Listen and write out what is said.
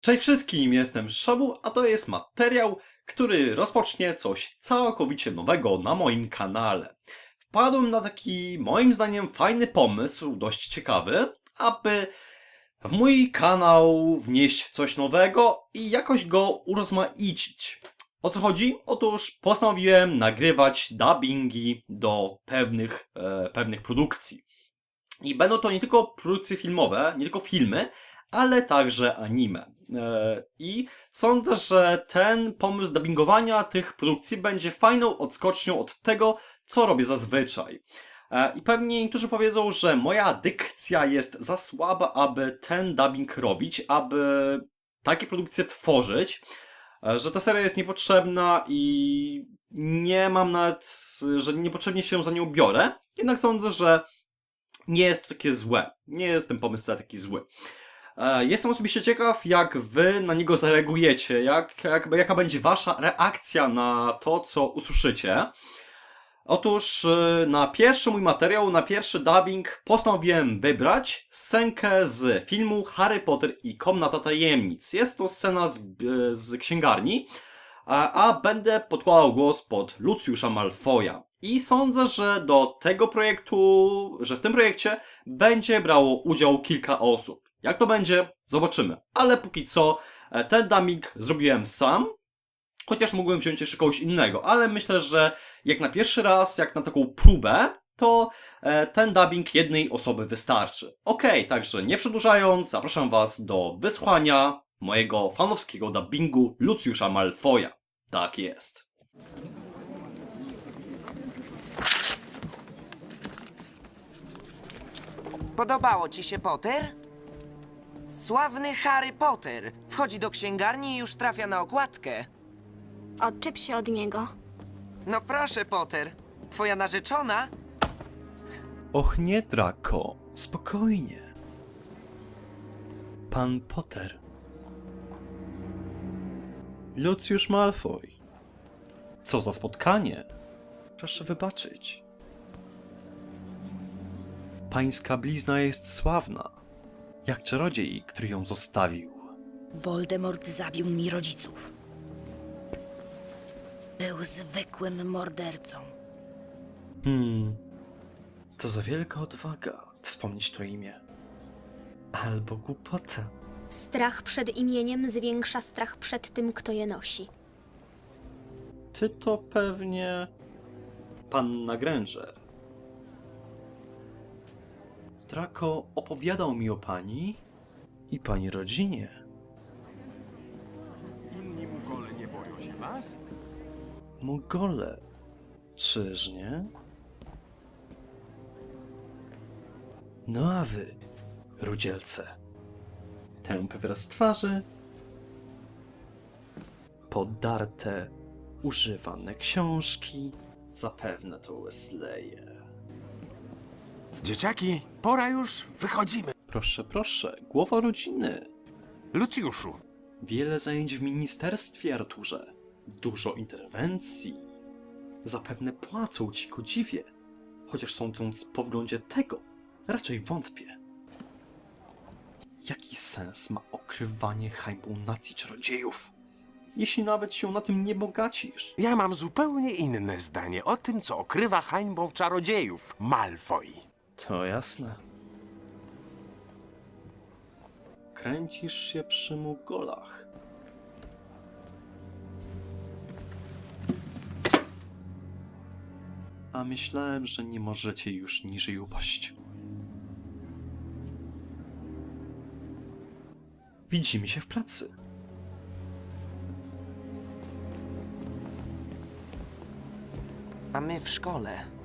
Cześć wszystkim, jestem Szabu, a to jest materiał, który rozpocznie coś całkowicie nowego na moim kanale. Wpadłem na taki, moim zdaniem, fajny pomysł, dość ciekawy, aby w mój kanał wnieść coś nowego i jakoś go urozmaicić. O co chodzi? Otóż postanowiłem nagrywać dubbingi do pewnych, e, pewnych produkcji. I będą to nie tylko produkcje filmowe, nie tylko filmy, ale także anime. E, I sądzę, że ten pomysł dubbingowania tych produkcji będzie fajną odskocznią od tego, co robię zazwyczaj. E, I pewnie niektórzy powiedzą, że moja dykcja jest za słaba, aby ten dubbing robić, aby takie produkcje tworzyć, e, że ta seria jest niepotrzebna i nie mam nawet, że niepotrzebnie się za nią biorę. Jednak sądzę, że nie jest to takie złe. Nie jest ten pomysł taki zły. E, Jestem osobiście ciekaw, jak wy na niego zareagujecie, jak, jak, jaka będzie wasza reakcja na to, co usłyszycie. Otóż e, na pierwszy mój materiał, na pierwszy dubbing postanowiłem wybrać scenkę z filmu Harry Potter i Komnata Tajemnic. Jest to scena z, e, z księgarni, a, a będę podkładał głos pod Lucjusza Malfoja. I sądzę, że do tego projektu, że w tym projekcie będzie brało udział kilka osób. Jak to będzie? Zobaczymy. Ale póki co e, ten dubbing zrobiłem sam, chociaż mógłbym wziąć jeszcze kogoś innego, ale myślę, że jak na pierwszy raz, jak na taką próbę, to e, ten dubbing jednej osoby wystarczy. Okej, także nie przedłużając, zapraszam Was do wysłania mojego fanowskiego dubbingu Lucjusza Malfoja. Tak jest. Podobało ci się Potter? Sławny Harry Potter wchodzi do księgarni i już trafia na okładkę. Odczep się od niego. No proszę, Potter. Twoja narzeczona? Och nie, Draco. Spokojnie. Pan Potter. Lucius Malfoy. Co za spotkanie. Proszę wybaczyć. Pańska blizna jest sławna. Jak czarodziej, który ją zostawił. Voldemort zabił mi rodziców. Był zwykłym mordercą. Hmm. To za wielka odwaga wspomnieć to imię. Albo głupota. Strach przed imieniem zwiększa strach przed tym, kto je nosi. Ty to pewnie. Panna Granger. Draco opowiadał mi o pani i pani rodzinie. Inni Mugole nie boją się was? Mugole. Czyż nie? No a wy, rudzielce. Tępy wyraz twarzy. Podarte, używane książki. Zapewne to Wesleye. Dzieciaki, pora już, wychodzimy. Proszę, proszę, głowa rodziny. Lucjuszu, Wiele zajęć w ministerstwie, Arturze. Dużo interwencji. Zapewne płacą ci godziwie. Chociaż sądząc po wyglądzie tego, raczej wątpię. Jaki sens ma okrywanie hańbą nacji czarodziejów? Jeśli nawet się na tym nie bogacisz. ja mam zupełnie inne zdanie o tym, co okrywa hańbą czarodziejów, Malfoy. To jasne. Kręcisz się przy mugolach. A myślałem, że nie możecie już niżej upaść. Widzimy się w pracy. A my w szkole.